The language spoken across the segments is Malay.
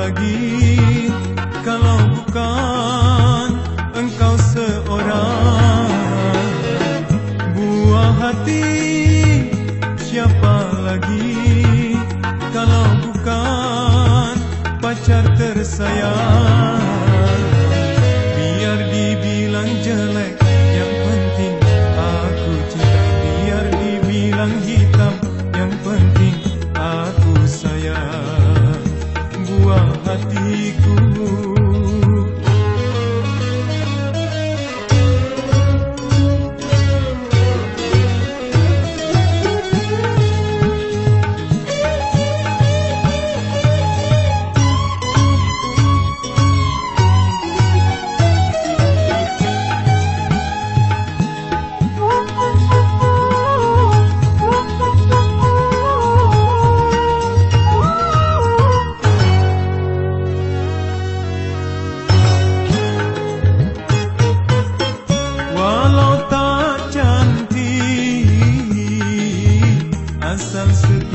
lagi kalau bukan engkau seorang. Buah hati siapa lagi? Kalau bukan pacar tersayang. hatiku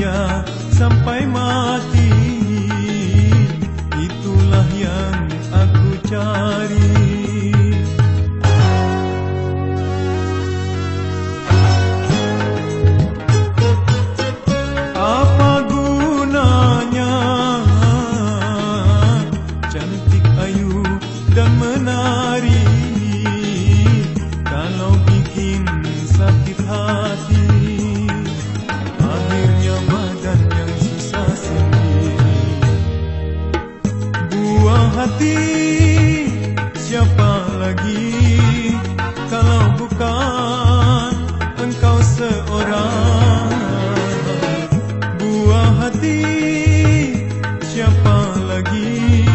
setia sampai mati. Itulah yang aku cari. Apa gunanya Cantik ayu dan menari? Kalau bikin sakit hati hati. Siapa lagi? Kalau bukan engkau seorang. Buah hati. Siapa lagi?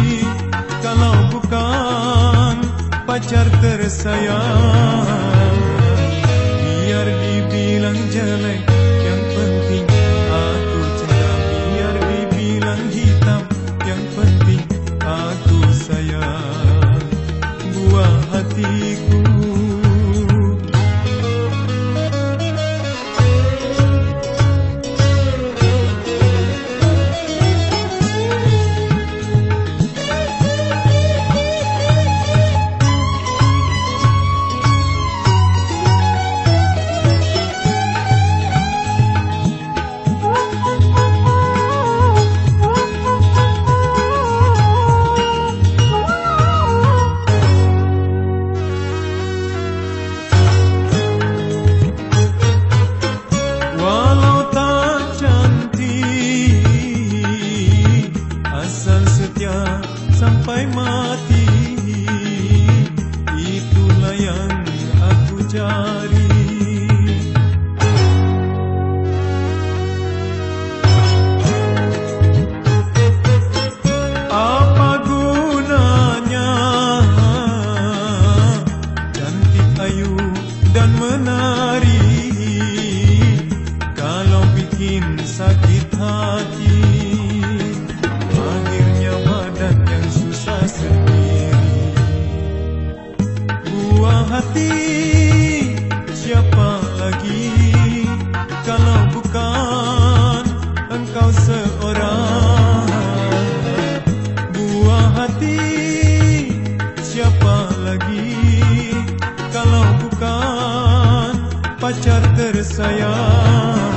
Kalau bukan pacar tersayang. Biar dibilang jelek sampai mati. Itulah yang aku cari. Apa gunanya Cantik ayu dan menari? Kalau bikin sakit hati hati siapa lagi? Kalau bukan engkau seorang Buah hati siapa lagi? Kalau bukan pacar tersayang